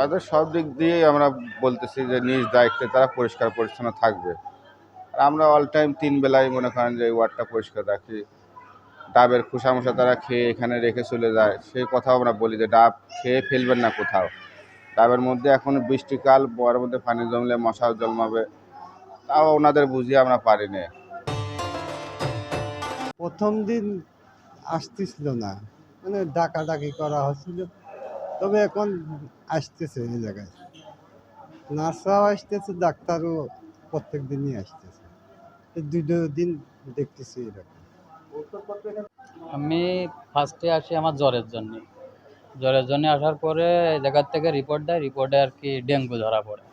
তাদের সব দিক দিয়েই আমরা বলতেছি যে নিজ দায়িত্বে তারা পরিষ্কার পরিচ্ছন্ন থাকবে। আর আমরা অল টাইম তিন বেলায় মনে করেন যে ওয়ার্ডটা পরিষ্কার রাখি। ডাবের খোসা মোসা তারা খেয়ে এখানে রেখে চলে যায়। সেই কথাও আমরা বলি যে ডাব খেয়ে ফেলবেন না কোথাও। ডাবের মধ্যে এখন বৃষ্টিকাল বর মধ্যে পানি জমলে মশাও জন্মাবে। তাও ওনাদের বুঝিয়ে আমরা পারি না প্রথম দিন আসতেছিল না। মানে ডাকাডাকি করা হচ্ছিল। তবে এখন আসতেছে এই জায়গায়। নার্সরাও আসতেছে ডাক্তারও প্রত্যেক দিনই আসতেছে। এই দুটো দিন দেখতেছি এরকম। আমি ফার্স্টে আসি আমার জ্বরের জন্য। জ্বরের জন্য আসার পরে এই জায়গার থেকে রিপোর্ট দেয় রিপোর্টে আর কি ডেঙ্গু ধরা পড়ে।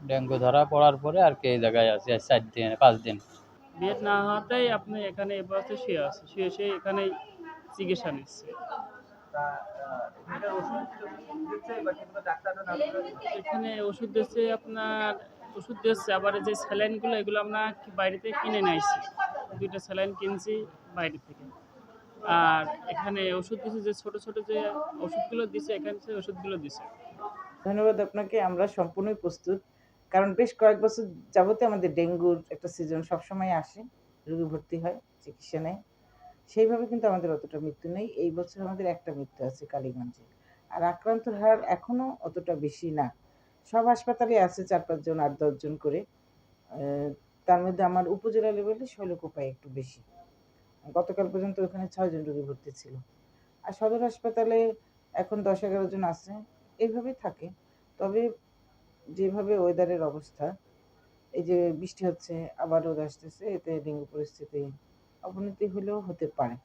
ডেঙ্গু ধরা পড়ার পরে আর কি এই জায়গায় আসি চার দিন পাঁচ দিন। বেড না হওয়াতেই আপনি এখানে এবার শুয়ে আছে শুয়ে শুয়ে এখানে চিকিৎসা নিচ্ছে এখানে ওষুধ দিচ্ছে আপনার ওষুধ দিচ্ছে আবার যে স্যালাইনগুলো এগুলো আমরা কি বাইরে থেকে কিনে নিয়েছি দুইটা স্যালাইন কিনছি বাইরে থেকে। আর এখানে ওষুধ দিচ্ছে যে ছোট ছোট যে ওষুধগুলো দিছে এখানে সেই ওষুধগুলো দিছে ধন্যবাদ আপনাকে আমরা সম্পূর্ণই প্রস্তুত। কারণ বেশ কয়েক বছর যাবতে আমাদের ডেঙ্গুর একটা সিজন সবসময় আসে রোগী ভর্তি হয় চিকিৎসা নেয়। সেইভাবে কিন্তু আমাদের অতটা মৃত্যু নেই। এই বছর আমাদের একটা মৃত্যু আছে কালীগঞ্জে। আর আক্রান্তর হার এখনও অতটা বেশি না। সব হাসপাতালে আছে চার পাঁচজন আট দশজন করে। তার মধ্যে আমার উপজেলা লেভেলে শৈলকোপায় একটু বেশি। গতকাল পর্যন্ত ওখানে ছয়জন রোগী ভর্তি ছিল। আর সদর হাসপাতালে এখন দশ এগারো জন আছে। এইভাবেই থাকে। তবে যেভাবে ওয়েদারের অবস্থা, এই যে বৃষ্টি হচ্ছে আবার রোদ আসতেছে, এতে ডেঙ্গু পরিস্থিতি অবনতি হলেও হতে পারে।